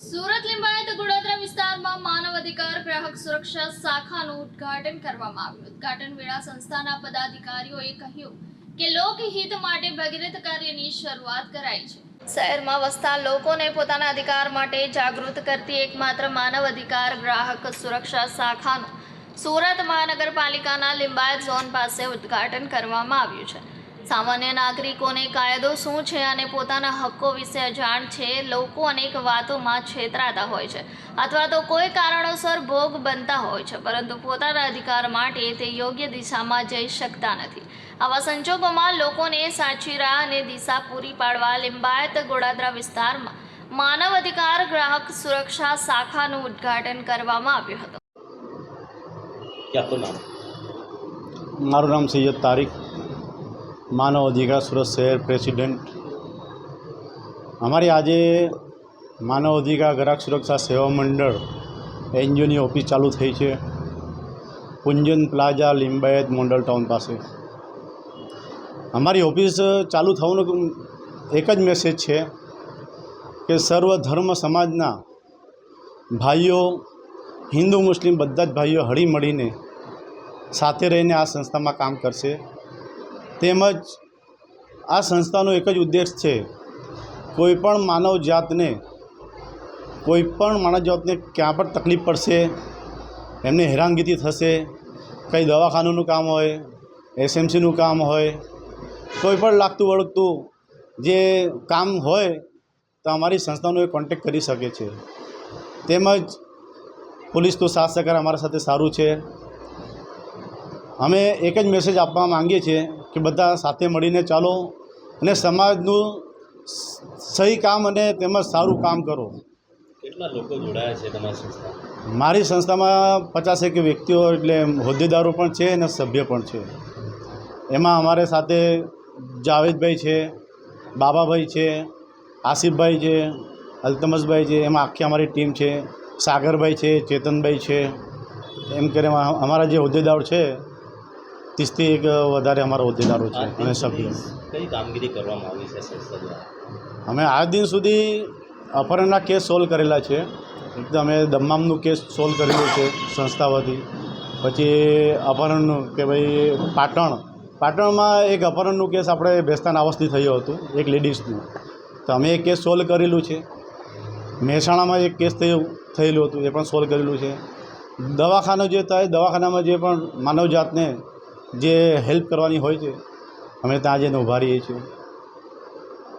સુરત લિંબાયત ગોળાદરા વિસ્તારમાં માનવ અધિકાર ગ્રાહક સુરક્ષા શાખાનું ઉદ્ઘાટન કરવામાં આવ્યું. ઉદ્ઘાટન વેળા સંસ્થાના પદાધિકારીઓએ કહ્યું કે લોકહિત માટે ભગીરથ કાર્યની શરૂઆત કરાઈ છે. શહેરમાં વસતા લોકોને પોતાના અધિકાર માટે જાગૃત કરતી એકમાત્ર માનવ અધિકાર ગ્રાહક સુરક્ષા શાખાનું સુરત મહાનગરપાલિકાના લિંબાયત ઝોન પાસે ઉદ્ઘાટન કરવામાં આવ્યું છે. સામાન્ય નાગરિકોને કાયદો શું છે અને પોતાના હક્કો વિશે અજાણ છે? લોકો અનેક વાતોમાં છેતરાતા હોય છે. અથવા તો કોઈ કારણોસર ભોગ બનતા હોય છે પરંતુ પોતાના અધિકાર માટે તે યોગ્ય દિશામાં જઈ શકતા નથી. આવા સંજોગોમાં લોકોને સાચી રાહ અને દિશા પૂરી પાડવા લિંબાયત ગોડાદરા વિસ્તારમાં માનવ અધિકાર ગ્રાહક સુરક્ષા શાખાનું ઉદ્ઘાટન કરવામાં આવ્યું હતું. મારું નામ સૈયદ તારીખ માનવ અધિકાર સુરત શહેર પ્રેસિડેન્ટ. અમારી આજે માનવ અધિકાર ગ્રાહક સુરક્ષા સેવા મંડળ એનજીઓની ઓફિસ ચાલુ થઈ છે. Kunjan plaza Limbayat model town પાસે. અમારી ઓફિસ ચાલુ થવાનો એક જ મેસેજ છે કે સર્વ ધર્મ સમાજના ભાઈઓ, હિન્દુ, મુસ્લિમ બધા જ ભાઈઓ હળીમળીને સાથે રહીને આ સંસ્થામાં કામ કરશે. તેમજ આ સંસ્થાનો એક જ ઉદ્દેશ છે કોઈ પણ માનવ જાતને, કોઈ પણ માનવ જાતને ક્યાં પણ તકલીફ પડશે, એમને હેરાનગતિ થશે, કંઈ દવાખાનાનું કામ હોય, એસએમસીનું કામ હોય, કોઈ પણ લાગતું વળગતું જે કામ હોય, તો અમારી સંસ્થાનો એ કોન્ટેક કરી શકે છે. તેમજ પોલીસ તો સાથ સહકાર અમારા સાથે સારું છે. અમે એક જ મેસેજ આપવા માંગીએ છીએ કે બધા સાથે મળીને ચાલો અને સમાજનું સહી કામ અને તેમજ સારું કામ કરો. કેટલા લોકો જોડાયા છે તમારી સંસ્થા મારી સંસ્થામાં પચાસેક વ્યક્તિઓ એટલે હોદ્દેદારો પણ છે અને સભ્ય પણ છે. એમાં અમારે સાથે જાવેદભાઈ છે બાબાભાઈ છે આસિફભાઈ છે અલ્તમસભાઈ છે એમાં આખી અમારી ટીમ છે સાગરભાઈ છે ચેતનભાઈ છે. એમ કરીને અમારા જે હોદ્દેદારો છે ત્રીસથી એક વધારે અમારા હોદ્દેદારો છે અને સભ્યો. કઈ કામગીરી કરવામાં આવી છે સંસ્થા દ્વારા? અમે આજ દિન સુધી અપહરણના કેસ સોલ્વ કરેલા છે. તો અમે દમામનું કેસ સોલ્વ કરેલું છે સંસ્થા વતી. પછી અપહરણનું કે ભાઈ પાટણ. પાટણમાં એક અપહરણનું કેસ આપણે બેસ્તાન આવાસથી થયું હતું એક લેડીઝનું. તો અમે એ કેસ સોલ્વ કરેલું છે. મહેસાણામાં એક કેસ થયું થયેલું હતું એ પણ સોલ્વ કરેલું છે. દવાખાનું જે થાય દવાખાનામાં જે પણ માનવજાતને જે હેલ્પ કરવાની હોય છે અમે ત્યાં જઈને ઊભા રહીએ છીએ.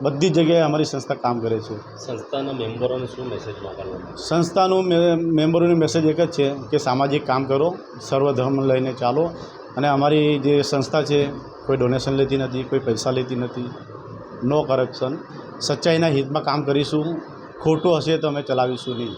બધી જ જગ્યાએ અમારી સંસ્થા કામ કરે છે. સંસ્થાના મેમ્બરોને શું મેસેજ મોકલવાનો સંસ્થાનું મેમ્બરોનો મેસેજ એક જ છે કે સામાજિક કામ કરો સર્વધર્મ લઈને ચાલો અને અમારી જે સંસ્થા છે કોઈ ડોનેશન લેતી નથી કોઈ પૈસા લેતી નથી નો કરપ્શન સચ્ચાઈના હિતમાં કામ કરીશું ખોટું હશે તો અમે ચલાવીશું નહીં.